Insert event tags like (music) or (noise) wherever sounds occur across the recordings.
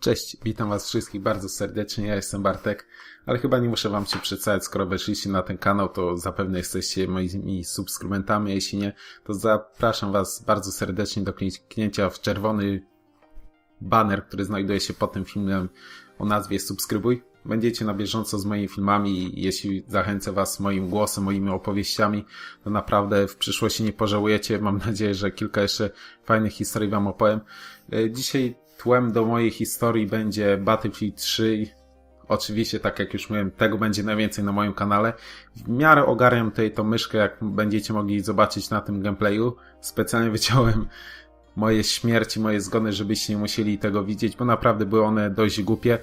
Cześć, witam was wszystkich bardzo serdecznie, ja jestem Bartek, ale chyba nie muszę wam się przedstawiać, skoro weszliście na ten kanał, to zapewne jesteście moimi subskrybentami, jeśli nie, to zapraszam was bardzo serdecznie do kliknięcia w czerwony banner, który znajduje się pod tym filmem o nazwie subskrybuj. Będziecie na bieżąco z moimi filmami i jeśli zachęcę was moim głosem, moimi opowieściami, to naprawdę w przyszłości nie pożałujecie. Mam nadzieję, że kilka jeszcze fajnych historii wam opowiem. E, Dzisiaj tłem do mojej historii będzie Battlefield 3. Oczywiście, tak jak już mówiłem, tego będzie najwięcej na moim kanale. W miarę ogarniam tutaj tą myszkę, jak będziecie mogli zobaczyć na tym gameplayu. Specjalnie (laughs) wyciąłem moje śmierci, moje zgony, żebyście nie musieli tego widzieć, bo naprawdę były one dość głupie.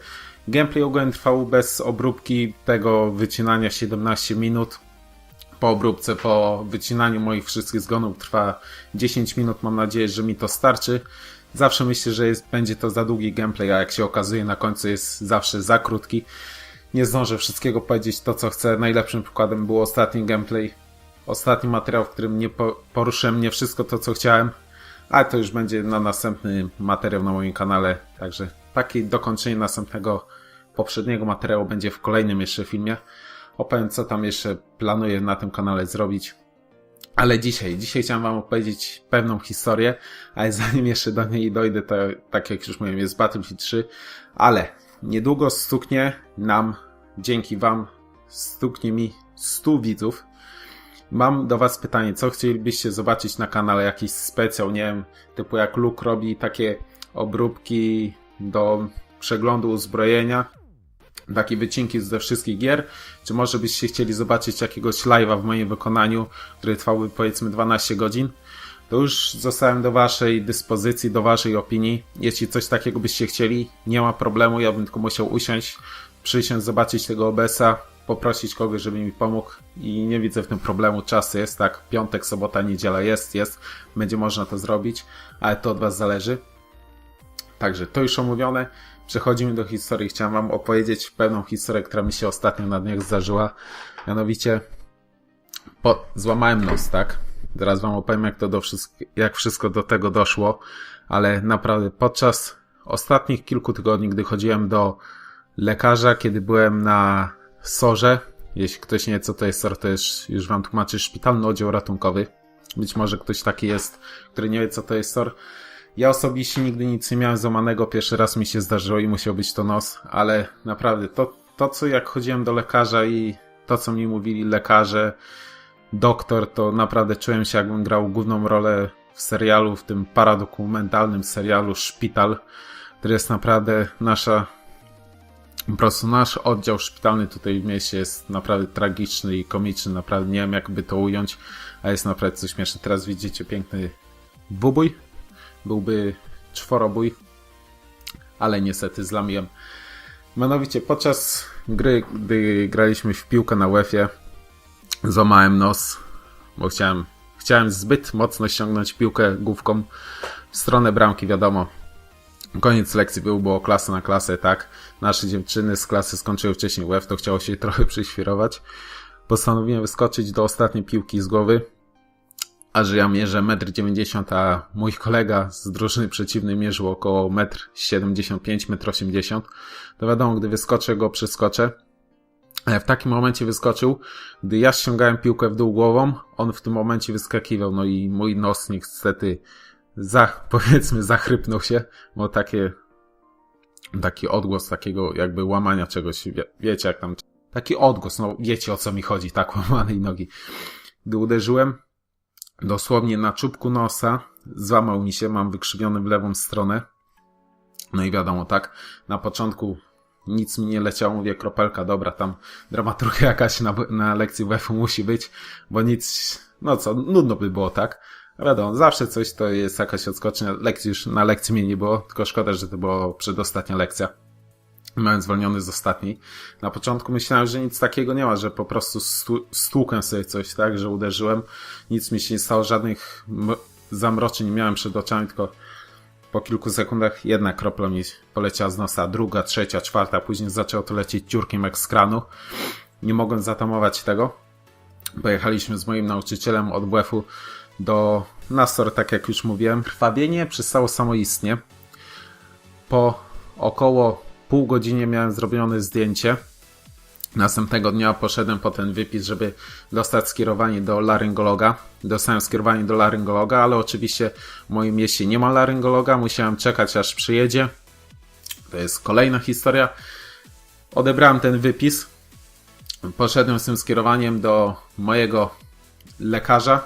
Gameplay ogólnie trwał bez obróbki tego wycinania 17 minut. Po obróbce, po wycinaniu moich wszystkich zgonów trwa 10 minut. Mam nadzieję, że mi to starczy. Zawsze myślę, że jest, będzie to za długi gameplay, a jak się okazuje na końcu jest zawsze za krótki. Nie zdążę wszystkiego powiedzieć to, co chcę. Najlepszym przykładem był ostatni gameplay. Ostatni materiał, w którym nie po, poruszyłem nie wszystko to, co chciałem. Ale to już będzie na następny materiał na moim kanale. Także takie dokończenie następnego poprzedniego materiału będzie w kolejnym jeszcze filmie. Opowiem, co tam jeszcze planuję na tym kanale zrobić. Ale dzisiaj, dzisiaj chciałem Wam opowiedzieć pewną historię, ale zanim jeszcze do niej dojdę, to tak jak już mówiłem, jest Battlefield 3, ale niedługo stuknie nam, dzięki Wam, stuknie mi 100 widzów. Mam do Was pytanie, co chcielibyście zobaczyć na kanale, jakiś specjał, nie wiem, typu jak Luke robi takie obróbki do przeglądu uzbrojenia, takie wycinki ze wszystkich gier, czy może byście chcieli zobaczyć jakiegoś live'a w moim wykonaniu, który trwałby powiedzmy 12 godzin, to już zostałem do waszej dyspozycji, do waszej opinii. Jeśli coś takiego byście chcieli, nie ma problemu, ja bym tylko musiał usiąść, przysiąść, zobaczyć tego OBS-a, poprosić kogoś, żeby mi pomógł i nie widzę w tym problemu. Czas jest, tak, piątek, sobota, niedziela jest, jest, będzie można to zrobić, ale to od was zależy. Także to już omówione. Przechodzimy do historii. Chciałem Wam opowiedzieć pewną historię, która mi się ostatnio na dniach zdarzyła. Mianowicie, po, złamałem nos, tak? Zaraz Wam opowiem, jak to do wszystko, jak wszystko do tego doszło, ale naprawdę podczas ostatnich kilku tygodni, gdy chodziłem do lekarza, kiedy byłem na SORze, jeśli ktoś nie wie, co to jest SOR, to jest, już Wam tłumaczy, szpitalny oddział ratunkowy. Być może ktoś taki jest, który nie wie, co to jest SOR. Ja osobiście nigdy nic nie miałem złamanego, pierwszy raz mi się zdarzyło i musiał być to nos, ale naprawdę to, to co jak chodziłem do lekarza i to co mi mówili lekarze, doktor, to naprawdę czułem się jakbym grał główną rolę w serialu, w tym paradokumentalnym serialu Szpital, który jest naprawdę nasza po prostu nasz oddział szpitalny tutaj w mieście jest naprawdę tragiczny i komiczny, naprawdę nie wiem jakby to ująć, a jest naprawdę coś śmieszne. Teraz widzicie piękny bubój, byłby czworobój, ale niestety zlamiłem. Mianowicie podczas gry, gdy graliśmy w piłkę na UEFA, złamałem nos, bo chciałem, chciałem zbyt mocno ściągnąć piłkę główką w stronę bramki, wiadomo. Koniec lekcji był, było klasa na klasę, tak? Nasze dziewczyny z klasy skończyły wcześniej łeb, to chciało się trochę przyświrować. Postanowiłem wyskoczyć do ostatniej piłki z głowy, a że ja mierzę 1,90 m, a mój kolega z drużyny przeciwnej mierzył około 1,75 m, 1,80 m, to wiadomo, gdy wyskoczę, go przeskoczę. Ale w takim momencie wyskoczył, gdy ja ściągałem piłkę w dół głową, on w tym momencie wyskakiwał, no i mój nos niestety za, (laughs) powiedzmy, zachrypnął się, bo takie, taki odgłos takiego jakby łamania czegoś, wie, wiecie jak tam, taki odgłos, no wiecie o co mi chodzi, tak (laughs) łamanej nogi. Gdy uderzyłem, dosłownie na czubku nosa, złamał mi się, mam wykrzywiony w lewą stronę. No i wiadomo, tak, na początku nic mi nie leciało, mówię, kropelka, dobra, tam dramaturgia jakaś na, na lekcji WF musi być, bo nic, no co, nudno by było, tak? Wiadomo, zawsze coś to jest jakaś odskocznia, lekcji już na lekcji mnie nie było, tylko szkoda, że to była przedostatnia lekcja. Miałem zwolniony z ostatniej. Na początku myślałem, że nic takiego nie ma, że po prostu stłukłem sobie coś, tak, że uderzyłem. Nic mi się nie stało, żadnych zamroczeń nie miałem przed oczami, tylko po kilku sekundach jedna kropla mi poleciała z nosa, druga, trzecia, czwarta, później zaczęło to lecieć ciurkiem jak z kranu. Nie mogłem zatamować tego. Pojechaliśmy z moim nauczycielem od WF-u do Nastor, tak jak już mówiłem. Krwawienie przestało samoistnie. Po około pół godziny miałem zrobione zdjęcie. Następnego dnia poszedłem po ten wypis, żeby dostać skierowanie do laryngologa. Dostałem skierowanie do laryngologa, ale oczywiście w moim mieście nie ma laryngologa. Musiałem czekać aż przyjedzie. To jest kolejna historia. Odebrałem ten wypis. Poszedłem z tym skierowaniem do mojego lekarza.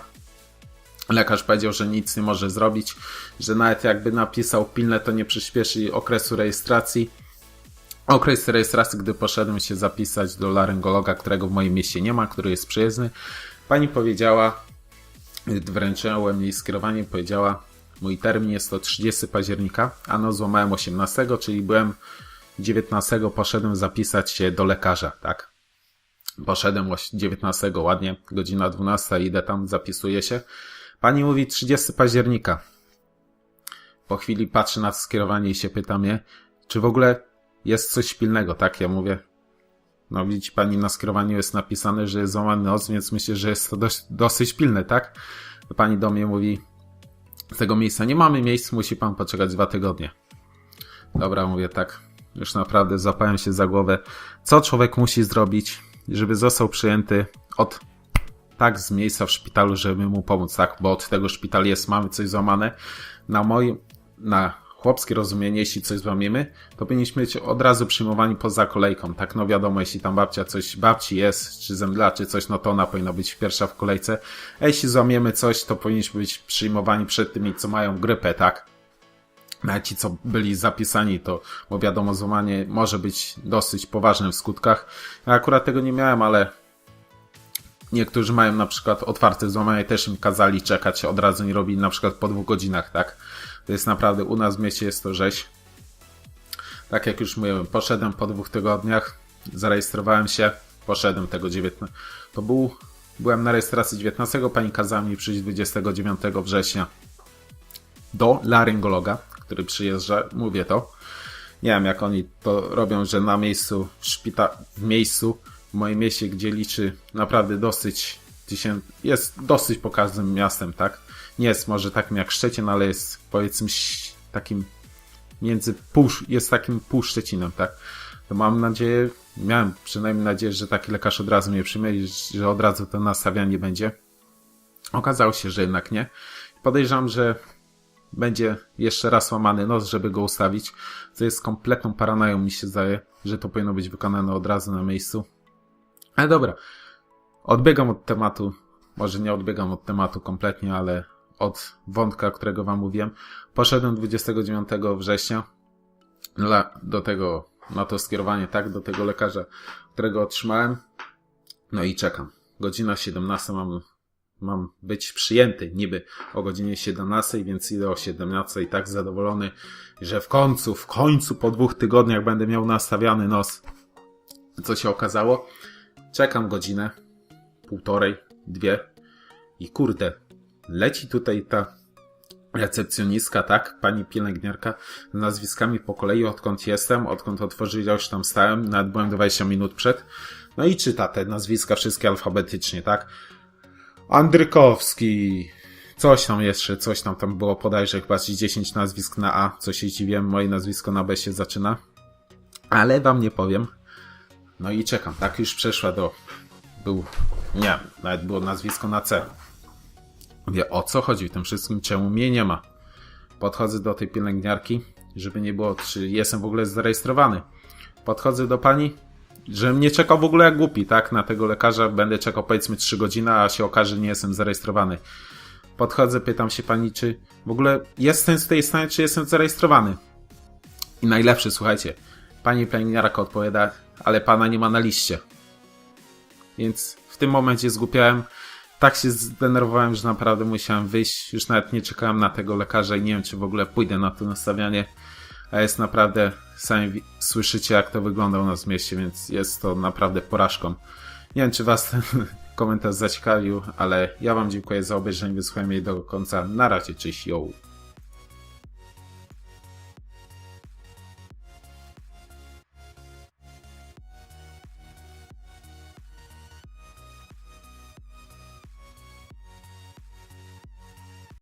Lekarz powiedział, że nic nie może zrobić, że nawet jakby napisał pilne, to nie przyspieszy okresu rejestracji. Okres rejestracji, gdy poszedłem się zapisać do laryngologa, którego w moim mieście nie ma, który jest przyjezdny, pani powiedziała, wręczyłem jej skierowanie, powiedziała, mój termin jest to 30 października, a no złamałem 18, czyli byłem 19, poszedłem zapisać się do lekarza, tak? Poszedłem 19 ładnie, godzina 12, idę tam, zapisuję się. Pani mówi 30 października. Po chwili patrzy na skierowanie i się pyta mnie, czy w ogóle jest coś pilnego, tak? Ja mówię, no widzi pani na skierowaniu jest napisane, że jest złamany nos, więc myślę, że jest to dość, dosyć pilne, tak? Pani do mnie mówi, z tego miejsca nie mamy miejsc, musi pan poczekać dwa tygodnie. Dobra, mówię tak, już naprawdę zapałem się za głowę. Co człowiek musi zrobić, żeby został przyjęty od tak z miejsca w szpitalu, żeby mu pomóc, tak? Bo od tego szpital jest, mamy coś złamane. Na moim, na chłopskie rozumienie, jeśli coś złamiemy, to powinniśmy być od razu przyjmowani poza kolejką, tak? No wiadomo, jeśli tam babcia coś, babci jest, czy zemdla, czy coś, no to ona powinna być pierwsza w kolejce. A jeśli złamiemy coś, to powinniśmy być przyjmowani przed tymi, co mają grypę, tak? Nawet ci, co byli zapisani, to, bo wiadomo, złamanie może być dosyć poważnym w skutkach. Ja akurat tego nie miałem, ale niektórzy mają na przykład otwarte złamanie, też im kazali czekać, od razu nie robili na przykład po dwóch godzinach, tak? To jest naprawdę, u nas w mieście jest to rzeź. Tak jak już mówiłem, poszedłem po dwóch tygodniach, zarejestrowałem się, poszedłem tego 19. To był, byłem na rejestracji 19, pani kazała mi przyjść 29 września do laryngologa, który przyjeżdża, mówię to. Nie wiem, jak oni to robią, że na miejscu, w szpita, w miejscu, w moim mieście, gdzie liczy naprawdę dosyć tysięcy, jest dosyć pokaźnym miastem, tak? Nie jest może takim jak Szczecin, ale jest powiedzmy takim między pół, jest takim pół Szczecinem, tak? To mam nadzieję, miałem przynajmniej nadzieję, że taki lekarz od razu mnie przyjmie że od razu to nastawianie będzie. Okazało się, że jednak nie. Podejrzewam, że będzie jeszcze raz łamany nos, żeby go ustawić, co jest kompletną paranoją mi się zdaje, że to powinno być wykonane od razu na miejscu. Ale dobra, odbiegam od tematu, może nie odbiegam od tematu kompletnie, ale od wątka, którego wam mówiłem. Poszedłem 29 września do tego, na to skierowanie, tak, do tego lekarza, którego otrzymałem. No i czekam. Godzina 17 mam, mam być przyjęty niby o godzinie 17, więc idę o 17 i tak zadowolony, że w końcu, w końcu po dwóch tygodniach będę miał nastawiany nos. Co się okazało? Czekam godzinę, półtorej, dwie i kurde, leci tutaj ta recepcjonistka, tak, pani pielęgniarka z nazwiskami po kolei, odkąd jestem, odkąd otworzyli, już tam stałem, nawet byłem 20 minut przed, no i czyta te nazwiska wszystkie alfabetycznie, tak. Andrykowski, coś tam jeszcze, coś tam tam było podajże chyba 10 nazwisk na A, co się dziwiłem, moje nazwisko na B się zaczyna, ale wam nie powiem. No i czekam, tak już przeszła do, był, nie, nawet było nazwisko na C. Mówię, o co chodzi w tym wszystkim, czemu mnie nie ma? Podchodzę do tej pielęgniarki, żeby nie było, czy jestem w ogóle zarejestrowany. Podchodzę do pani, że mnie czekał w ogóle jak głupi, tak? Na tego lekarza będę czekał powiedzmy 3 godziny, a się okaże, że nie jestem zarejestrowany. Podchodzę, pytam się pani, czy w ogóle jestem w tej stanie, czy jestem zarejestrowany. I najlepszy, słuchajcie, pani pielęgniarka odpowiada, ale pana nie ma na liście. Więc w tym momencie zgłupiałem, tak się zdenerwowałem, że naprawdę musiałem wyjść. Już nawet nie czekałem na tego lekarza i nie wiem, czy w ogóle pójdę na to nastawianie. A jest naprawdę, sami słyszycie, jak to wygląda u nas w mieście, więc jest to naprawdę porażką. Nie wiem, czy Was ten (laughs) komentarz zaciekawił, ale ja Wam dziękuję za obejrzenie, wysłuchałem jej do końca. Na razie, cześć, yo!